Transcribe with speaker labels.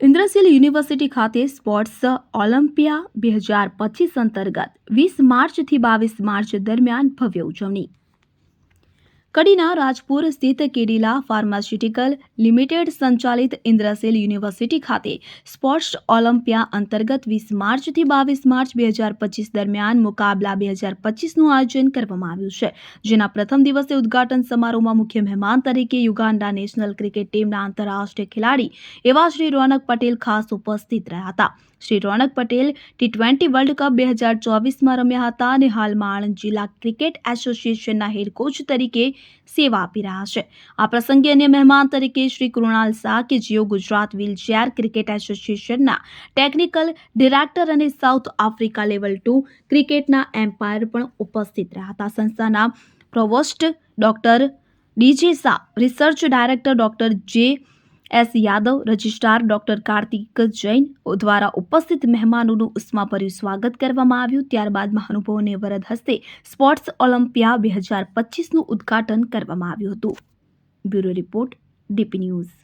Speaker 1: Indrashil university ખાતે sports ઓલિમ્પિયા બે હજાર પચીસ અંતર્ગત વીસ માર્ચથી બાવીસ માર્ચ દરમિયાન ભવ્ય ઉજવણી. કડીના રાજપુર સ્થિત કેડિલા ફાર્માસ્યુટિકલ લિમિટેડ સંચાલિત ઇન્દ્રસેલ યુનિવર્સિટી ખાતે સ્પોર્ટ્સ ઓલિમ્પિયા અંતર્ગત વીસ માર્ચથી બાવીસ માર્ચ બે હજાર પચીસ દરમિયાન મુકાબલા બે હજાર પચીસનું આયોજન કરવામાં આવ્યું છે. જેના પ્રથમ દિવસે ઉદ્ઘાટન સમારોહમાં મુખ્ય મહેમાન તરીકે યુગાન્ડા નેશનલ ક્રિકેટ ટીમના આંતરરાષ્ટ્રીય ખેલાડી એવા શ્રી રોનક પટેલ ખાસ ઉપસ્થિત રહ્યા હતા. Shri Ronak Patel T twenty World Cup બે હજાર ચોવીસમાં રમ્યા હતા અને હાલમાં આણંદ જિલ્લા ક્રિકેટ એસોસિએશનના હેડ કોચ તરીકે સેવા આપી રહ્યા છે. આ પ્રસંગે અન્ય મહેમાન તરીકે શ્રી કૃણાલ શાહ કે જેઓ ગુજરાત વ્હીલચેર ક્રિકેટ એસોસિએશનના ટેકનિકલ ડિરેક્ટર અને સાઉથ આફ્રિકા લેવલ ટુ ક્રિકેટના એમ્પાયર પણ ઉપસ્થિત રહ્યા હતા. સંસ્થાના provost doctor DJ Shah, research director doctor J S Yadav, registrar doctor Kartik Jain દ્વારા ઉપસ્થિત મહેમાનોનું ઉષ્માભર્યું સ્વાગત કરવામાં આવ્યું. ત્યારબાદ મહાનુભાવોને વરદ હસ્તે સ્પોર્ટ્સ ઓલિમ્પિયા બે હજાર પચીસનું ઉદ્ઘાટન કરવામાં આવ્યું હતું. Bureau report, DP news.